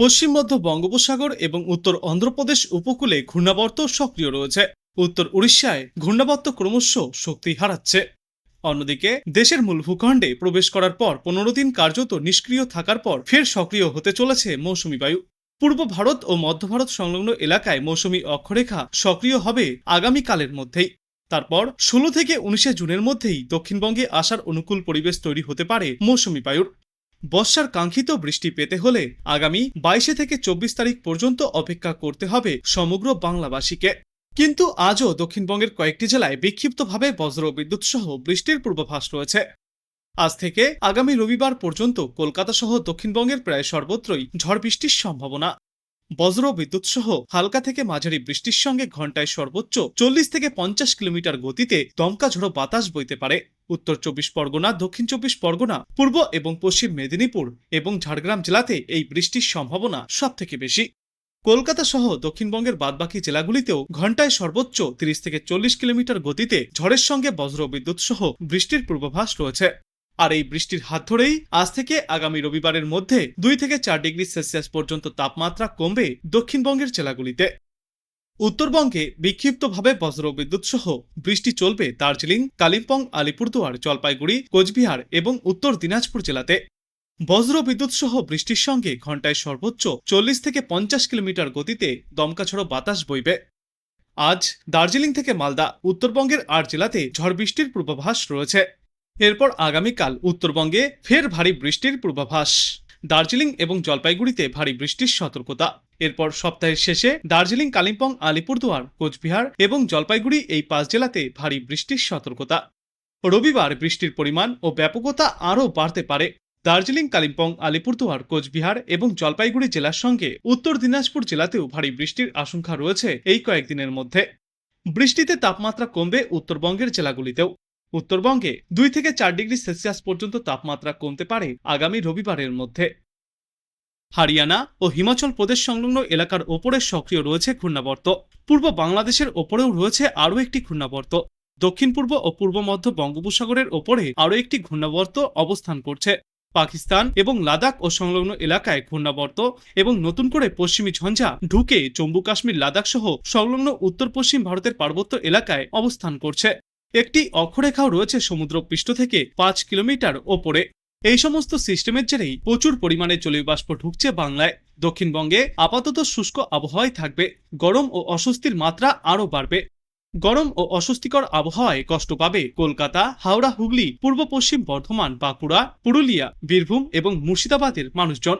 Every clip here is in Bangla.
পশ্চিম মধ্য বঙ্গোপসাগর এবং উত্তর অন্ধ্রপ্রদেশ উপকূলে ঘূর্ণাবর্ত সক্রিয় রয়েছে। উত্তর উড়িষ্যায় ঘূর্ণাবর্ত ক্রমশ শক্তি হারাচ্ছে। অন্যদিকে, দেশের মূল ভূখণ্ডে প্রবেশ করার পর পনেরো দিন কার্যত নিষ্ক্রিয় থাকার পর ফের সক্রিয় হতে চলেছে মৌসুমী বায়ু। পূর্ব ভারত ও মধ্য ভারত সংলগ্ন এলাকায় মৌসুমী অক্ষরেখা সক্রিয় হবে আগামীকালের মধ্যেই। তারপর ষোলো থেকে উনিশে জুনের মধ্যেই দক্ষিণবঙ্গে আসার অনুকূল পরিবেশ তৈরি হতে পারে মৌসুমী বায়ুর। বর্ষার কাঙ্ক্ষিত বৃষ্টি পেতে হলে আগামী বাইশে থেকে চব্বিশ তারিখ পর্যন্ত অপেক্ষা করতে হবে সমগ্র বাংলাবাসীকে। কিন্তু আজও দক্ষিণবঙ্গের কয়েকটি জেলায় বিক্ষিপ্তভাবে বজ্র বিদ্যুৎ সহ বৃষ্টির পূর্বাভাস রয়েছে। আজ থেকে আগামী রবিবার পর্যন্ত কলকাতা সহ দক্ষিণবঙ্গের প্রায় সর্বত্রই ঝড় বৃষ্টির সম্ভাবনা। বজ্র বিদ্যুৎ সহ হালকা থেকে মাঝারি বৃষ্টির সঙ্গে ঘন্টায় সর্বোচ্চ চল্লিশ থেকে পঞ্চাশ কিলোমিটার গতিতে দমকা ঝোড়ো বাতাস বইতে পারে। উত্তর চব্বিশ পরগনা, দক্ষিণ চব্বিশ পরগনা, পূর্ব এবং পশ্চিম মেদিনীপুর এবং ঝাড়গ্রাম জেলাতে এই বৃষ্টির সম্ভাবনা সবথেকে বেশি। কলকাতা সহ দক্ষিণবঙ্গের বাদবাকি জেলাগুলিতেও ঘন্টায় সর্বোচ্চ তিরিশ থেকে চল্লিশ কিলোমিটার গতিতে ঝড়ের সঙ্গে বজ্র বিদ্যুৎ সহ বৃষ্টির পূর্বাভাস রয়েছে। আর এই বৃষ্টির হাত ধরেই আজ থেকে আগামী রবিবারের মধ্যে দুই থেকে চার ডিগ্রি সেলসিয়াস পর্যন্ত তাপমাত্রা কমবে দক্ষিণবঙ্গের জেলাগুলিতে। উত্তরবঙ্গে বিক্ষিপ্তভাবে বজ্র বিদ্যুৎ সহ বৃষ্টি চলবে দার্জিলিং, কালিম্পং, আলিপুরদুয়ার, জলপাইগুড়ি, কোচবিহার এবং উত্তর দিনাজপুর জেলাতে। বজ্র বিদ্যুৎ সহ বৃষ্টির সঙ্গে ঘন্টায় সর্বোচ্চ চল্লিশ থেকে পঞ্চাশ কিলোমিটার গতিতে দমকাছড়ো বাতাস বইবে। আজ দার্জিলিং থেকে মালদা, উত্তরবঙ্গের আট জেলাতে ঝড় বৃষ্টির পূর্বাভাস রয়েছে। এরপর আগামীকাল উত্তরবঙ্গে ফের ভারী বৃষ্টির পূর্বাভাস। দার্জিলিং এবং জলপাইগুড়িতে ভারী বৃষ্টির সতর্কতা। এরপর সপ্তাহের শেষে দার্জিলিং, কালিম্পং, আলিপুরদুয়ার, কোচবিহার এবং জলপাইগুড়ি এই পাঁচ জেলাতে ভারী বৃষ্টির সতর্কতা। রবিবার বৃষ্টির পরিমাণ ও ব্যাপকতা আরও বাড়তে পারে। দার্জিলিং, কালিম্পং, আলিপুরদুয়ার, কোচবিহার এবং জলপাইগুড়ি জেলার সঙ্গে উত্তর দিনাজপুর জেলাতেও ভারী বৃষ্টির আশঙ্কা রয়েছে এই কয়েকদিনের মধ্যে। বৃষ্টিতে তাপমাত্রা কমবে উত্তরবঙ্গের জেলাগুলিতেও। উত্তরবঙ্গে দুই থেকে চার ডিগ্রি সেলসিয়াস পর্যন্ত তাপমাত্রা কমতে পারে আগামী রবিবারের মধ্যে। হারিয়ানা ও হিমাচল প্রদেশ সংলগ্ন এলাকার ওপরে সক্রিয় রয়েছে ঘূর্ণাবর্ত। পূর্ব বাংলাদেশের ওপরেও রয়েছে আরও একটি ঘূর্ণাবর্ত। দক্ষিণ পূর্ব ও পূর্ব মধ্য বঙ্গোপসাগরের ওপরে আরও একটি ঘূর্ণাবর্ত অবস্থান করছে। পাকিস্তান এবং লাদাখ ও সংলগ্ন এলাকায় ঘূর্ণাবর্ত এবং নতুন করে পশ্চিমী ঝঞ্ঝা ঢুকে জম্মু কাশ্মীর লাদাখ সহ সংলগ্ন উত্তর পশ্চিম ভারতের পার্বত্য এলাকায় অবস্থান করছে। একটি অক্ষরেখাও রয়েছে সমুদ্র পৃষ্ঠ থেকে পাঁচ কিলোমিটার ওপরে। এই সমস্ত সিস্টেমের জেরেই প্রচুর পরিমাণে জলীয় বাষ্প ঢুকছে বাংলায়। দক্ষিণবঙ্গে আপাতত শুষ্ক আবহাওয়াই থাকবে, গরম ও অস্বস্তির মাত্রা আরও বাড়বে। গরম ও অস্বস্তিকর আবহাওয়ায় কষ্ট পাবে কলকাতা, হাওড়া, হুগলি, পূর্ব পশ্চিম বর্ধমান, বাঁকুড়া, পুরুলিয়া, বীরভূম এবং মুর্শিদাবাদের মানুষজন।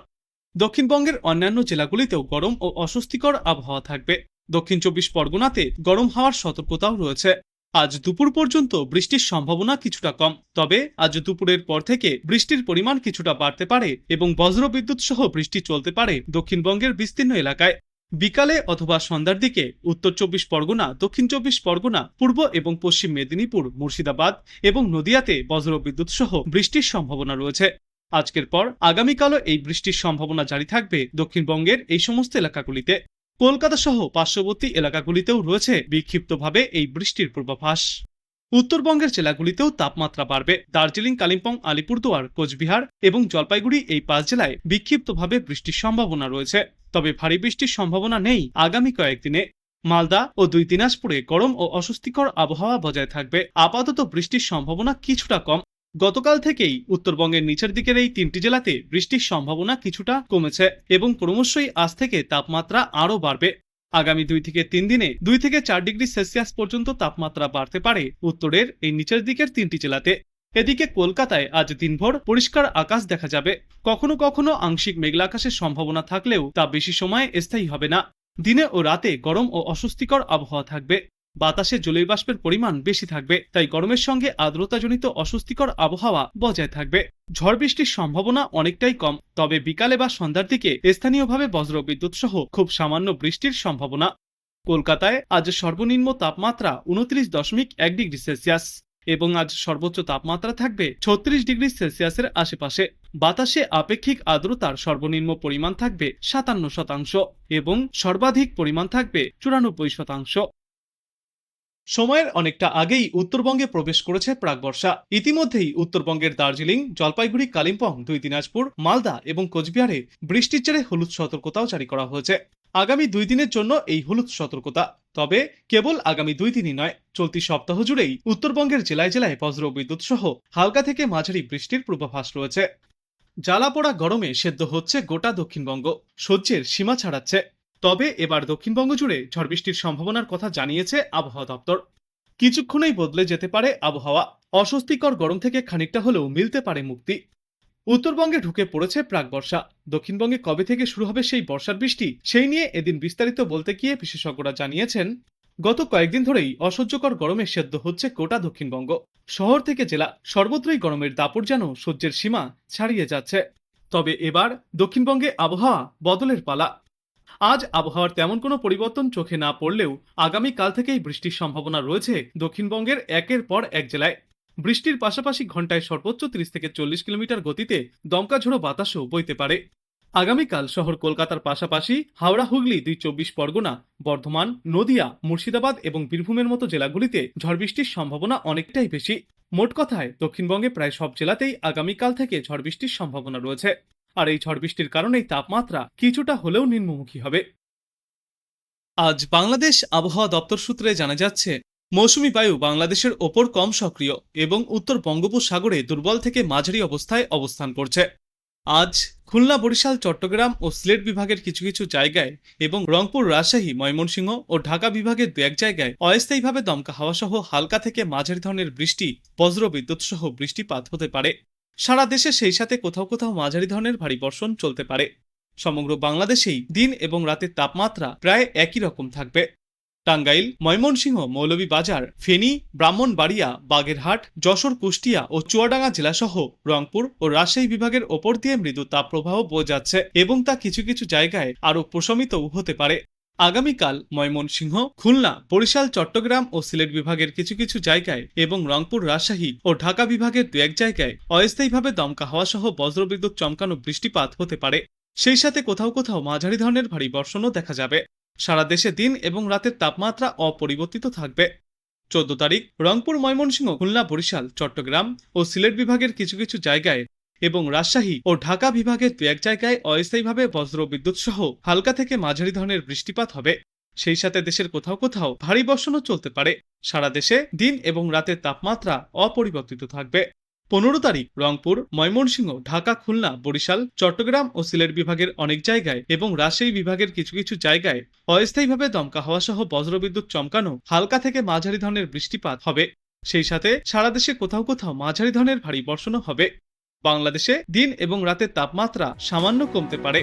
দক্ষিণবঙ্গের অন্যান্য জেলাগুলিতেও গরম ও অস্বস্তিকর আবহাওয়া থাকবে। দক্ষিণ চব্বিশ পরগনাতে গরম হাওয়ার সতর্কতাও রয়েছে। আজ দুপুর পর্যন্ত বৃষ্টির সম্ভাবনা কিছুটা কম। তবে আজ দুপুরের পর থেকে বৃষ্টির পরিমাণ কিছুটা বাড়তে পারে এবং বজ্রবিদ্যুৎ সহ বৃষ্টি চলতে পারে দক্ষিণবঙ্গের বিস্তীর্ণ এলাকায়। বিকালে অথবা সন্ধ্যার দিকে উত্তর চব্বিশ পরগনা, দক্ষিণ চব্বিশ পরগনা, পূর্ব এবং পশ্চিম মেদিনীপুর, মুর্শিদাবাদ এবং নদিয়াতে বজ্রবিদ্যুৎ সহ বৃষ্টির সম্ভাবনা রয়েছে। আজকের পর আগামীকালও এই বৃষ্টির সম্ভাবনা জারি থাকবে দক্ষিণবঙ্গের এই সমস্ত এলাকাগুলিতে। কলকাতা সহ পার্শ্ববর্তী এলাকাগুলিতেও রয়েছে বিক্ষিপ্তভাবে এই বৃষ্টির পূর্বাভাস। উত্তরবঙ্গের জেলাগুলিতেও তাপমাত্রা বাড়বে। দার্জিলিং, কালিম্পং, আলিপুরদুয়ার, কোচবিহার এবং জলপাইগুড়ি এই পাঁচ জেলায় বিক্ষিপ্তভাবে বৃষ্টির সম্ভাবনা রয়েছে। তবে ভারী বৃষ্টির সম্ভাবনা নেই আগামী কয়েকদিনে। মালদা ও দুই দিনাজপুরে গরম ও অস্বস্তিকর আবহাওয়া বজায় থাকবে। আপাতত বৃষ্টির সম্ভাবনা কিছুটা কম। গতকাল থেকেই উত্তরবঙ্গের নিচের দিকের এই তিনটি জেলাতে বৃষ্টির সম্ভাবনা কিছুটা কমেছে এবং ক্রমশই আজ থেকে তাপমাত্রা আরও বাড়বে। আগামী দুই থেকে তিন দিনে দুই থেকে চার ডিগ্রি সেলসিয়াস পর্যন্ত তাপমাত্রা বাড়তে পারে উত্তরের এই নিচের দিকের তিনটি জেলাতে। এদিকে কলকাতায় আজ দিনভর পরিষ্কার আকাশ দেখা যাবে। কখনো কখনো আংশিক মেঘলা আকাশের সম্ভাবনা থাকলেও তা বেশি সময় স্থায়ী হবে না। দিনে ও রাতে গরম ও অস্বস্তিকর আবহাওয়া থাকবে। বাতাসে জলীয় বাষ্পের পরিমাণ বেশি থাকবে, তাই গরমের সঙ্গে আর্দ্রতাজনিত অস্বস্তিকর আবহাওয়া বজায় থাকবে। ঝড় বৃষ্টির সম্ভাবনা অনেকটাই কম, তবে বিকালে বা সন্ধ্যার দিকে স্থানীয়ভাবে বজ্র বিদ্যুৎ সহ খুব সামান্য বৃষ্টির সম্ভাবনা। কলকাতায় আজ সর্বনিম্ন তাপমাত্রা উনত্রিশ দশমিক এক ডিগ্রি সেলসিয়াস এবং আজ সর্বোচ্চ তাপমাত্রা থাকবে ছত্রিশ ডিগ্রি সেলসিয়াসের আশেপাশে। বাতাসে আপেক্ষিক আর্দ্রতার সর্বনিম্ন পরিমাণ থাকবে সাতান্ন শতাংশ এবং সর্বাধিক পরিমাণ থাকবে চুরানব্বই শতাংশ। সময়ের অনেকটা আগেই উত্তরবঙ্গে প্রবেশ করেছে প্রাকবর্ষা। ইতিমধ্যেই উত্তরবঙ্গের দার্জিলিং, জলপাইগুড়ি, কালিম্পং, দুই দিনাজপুর, মালদা এবং কোচবিহারে বৃষ্টির জেরে হলুদ সতর্কতাও জারি করা হয়েছে। আগামী দুই দিনের জন্য এই হলুদ সতর্কতা, তবে কেবল আগামী দুই দিনই নয়, চলতি সপ্তাহ জুড়েই উত্তরবঙ্গের জেলায় জেলায় বজ্র বিদ্যুৎ সহ হালকা থেকে মাঝারি বৃষ্টির পূর্বাভাস রয়েছে। জ্বালাপোড়া গরমে সেদ্ধ হচ্ছে গোটা দক্ষিণবঙ্গ, সহ্যের সীমা ছাড়াচ্ছে। তবে এবার দক্ষিণবঙ্গ জুড়ে ঝড় বৃষ্টির সম্ভাবনার কথা জানিয়েছে আবহাওয়া দপ্তর। কিছুক্ষণেই বদলে যেতে পারে আবহাওয়া। অস্বস্তিকর গরম থেকে খানিকটা হলেও মিলতে পারে মুক্তি। উত্তরবঙ্গে ঢুকে পড়েছে প্রাক বর্ষা। দক্ষিণবঙ্গে কবে থেকে শুরু হবে সেই বর্ষার বৃষ্টি, সেই নিয়ে এদিন বিস্তারিত বলতে গিয়ে বিশেষজ্ঞরা জানিয়েছেন, গত কয়েকদিন ধরেই অসহ্যকর গরমে সেদ্ধ হচ্ছে গোটা দক্ষিণবঙ্গ। শহর থেকে জেলা, সর্বত্রই গরমের দাপট যেন সহ্যের সীমা ছাড়িয়ে যাচ্ছে। তবে এবার দক্ষিণবঙ্গে আবহাওয়া বদলের পালা। আজ আবহাওয়ার তেমন কোনো পরিবর্তন চোখে না পড়লেও আগামী কাল থেকেই বৃষ্টির সম্ভাবনা রয়েছে দক্ষিণবঙ্গের একের পর এক জেলায়। বৃষ্টির পাশাপাশি ঘন্টায় সর্বোচ্চ তিরিশ থেকে চল্লিশ কিলোমিটার গতিতে দমকা ঝোড়ো বাতাসও বইতে পারে। আগামীকাল শহর কলকাতার পাশাপাশি হাওড়া, হুগলি দুই চব্বিশ পরগনা, বর্ধমান, নদিয়া, মুর্শিদাবাদ এবং বীরভূমের মতো জেলাগুলিতে ঝড় বৃষ্টির সম্ভাবনা অনেকটাই বেশি। মোট কথায় দক্ষিণবঙ্গে প্রায় সব জেলাতেই আগামীকাল থেকে ঝড় বৃষ্টির সম্ভাবনা রয়েছে। আর এই ঝড় বৃষ্টির কারণেই তাপমাত্রা কিছুটা হলেও নিম্নমুখী হবে। আজ বাংলাদেশ আবহাওয়া দপ্তর সূত্রে জানা যাচ্ছে, মৌসুমি বায়ু বাংলাদেশের ওপর কম সক্রিয় এবং উত্তর বঙ্গোপসাগরে দুর্বল থেকে মাঝারি অবস্থায় অবস্থান করছে। আজ খুলনা, বরিশাল, চট্টগ্রাম ও সিলেট বিভাগের কিছু কিছু জায়গায় এবং রংপুর, রাজশাহী, ময়মনসিংহ ও ঢাকা বিভাগের দু এক জায়গায় অস্থায়ীভাবে দমকা হাওয়াসহ হালকা থেকে মাঝারি ধরনের বৃষ্টি বজ্র বিদ্যুৎ সহ বৃষ্টিপাত হতে পারে। সারা দেশে সেই সাথে কোথাও কোথাও মাঝারি ধরনের ভারী বর্ষণ চলতে পারে। সমগ্র বাংলাদেশেই দিন এবং রাতের তাপমাত্রা প্রায় একই রকম থাকবে। টাঙ্গাইল, ময়মনসিংহ, মৌলভীবাজার, ফেনী, ব্রাহ্মণবাড়িয়া, বাগেরহাট, যশোর, কুষ্টিয়া ও চুয়াডাঙ্গা জেলাসহ রংপুর ও রাজশাহী বিভাগের ওপর দিয়ে মৃদু তাপপ্রবাহ বয়ে যাচ্ছে এবং তা কিছু কিছু জায়গায় আরও প্রশমিতও হতে পারে। আগামীকাল ময়মনসিংহ, খুলনা, বরিশাল, চট্টগ্রাম ও সিলেট বিভাগের কিছু কিছু জায়গায় এবং রংপুর, রাজশাহী ও ঢাকা বিভাগের দু এক জায়গায় অস্থায়ীভাবে দমকা হওয়া সহ বজ্রবিদ্যুৎ চমকানো বৃষ্টিপাত হতে পারে। সেই সাথে কোথাও কোথাও মাঝারি ধরনের ভারী বর্ষণও দেখা যাবে। সারা দেশে দিন এবং রাতের তাপমাত্রা অপরিবর্তিত থাকবে। চোদ্দ তারিখ, রংপুর, ময়মনসিংহ, খুলনা, বরিশাল, চট্টগ্রাম ও সিলেট বিভাগের কিছু কিছু জায়গায় এবং রাজশাহী ও ঢাকা বিভাগের দু এক জায়গায় অস্থায়ীভাবে বজ্র বিদ্যুৎ সহ হালকা থেকে মাঝারি ধরনের বৃষ্টিপাত হবে। সেই সাথে দেশের কোথাও কোথাও ভারী বর্ষণও চলতে পারে। সারা দেশে দিন এবং রাতের তাপমাত্রা অপরিবর্তিত থাকবে। পনেরো তারিখ, রংপুর, ময়মনসিংহ, ঢাকা, খুলনা, বরিশাল, চট্টগ্রাম ও সিলেট বিভাগের অনেক জায়গায় এবং রাজশাহী বিভাগের কিছু কিছু জায়গায় অস্থায়ীভাবে দমকা হওয়া সহ বজ্রবিদ্যুৎ চমকানো হালকা থেকে মাঝারি ধরনের বৃষ্টিপাত হবে। সেই সাথে সারা দেশে কোথাও কোথাও মাঝারি ধরনের ভারী বর্ষণও হবে। বাংলাদেশে দিন এবং রাতের তাপমাত্রা সামান্য কমতে পারে।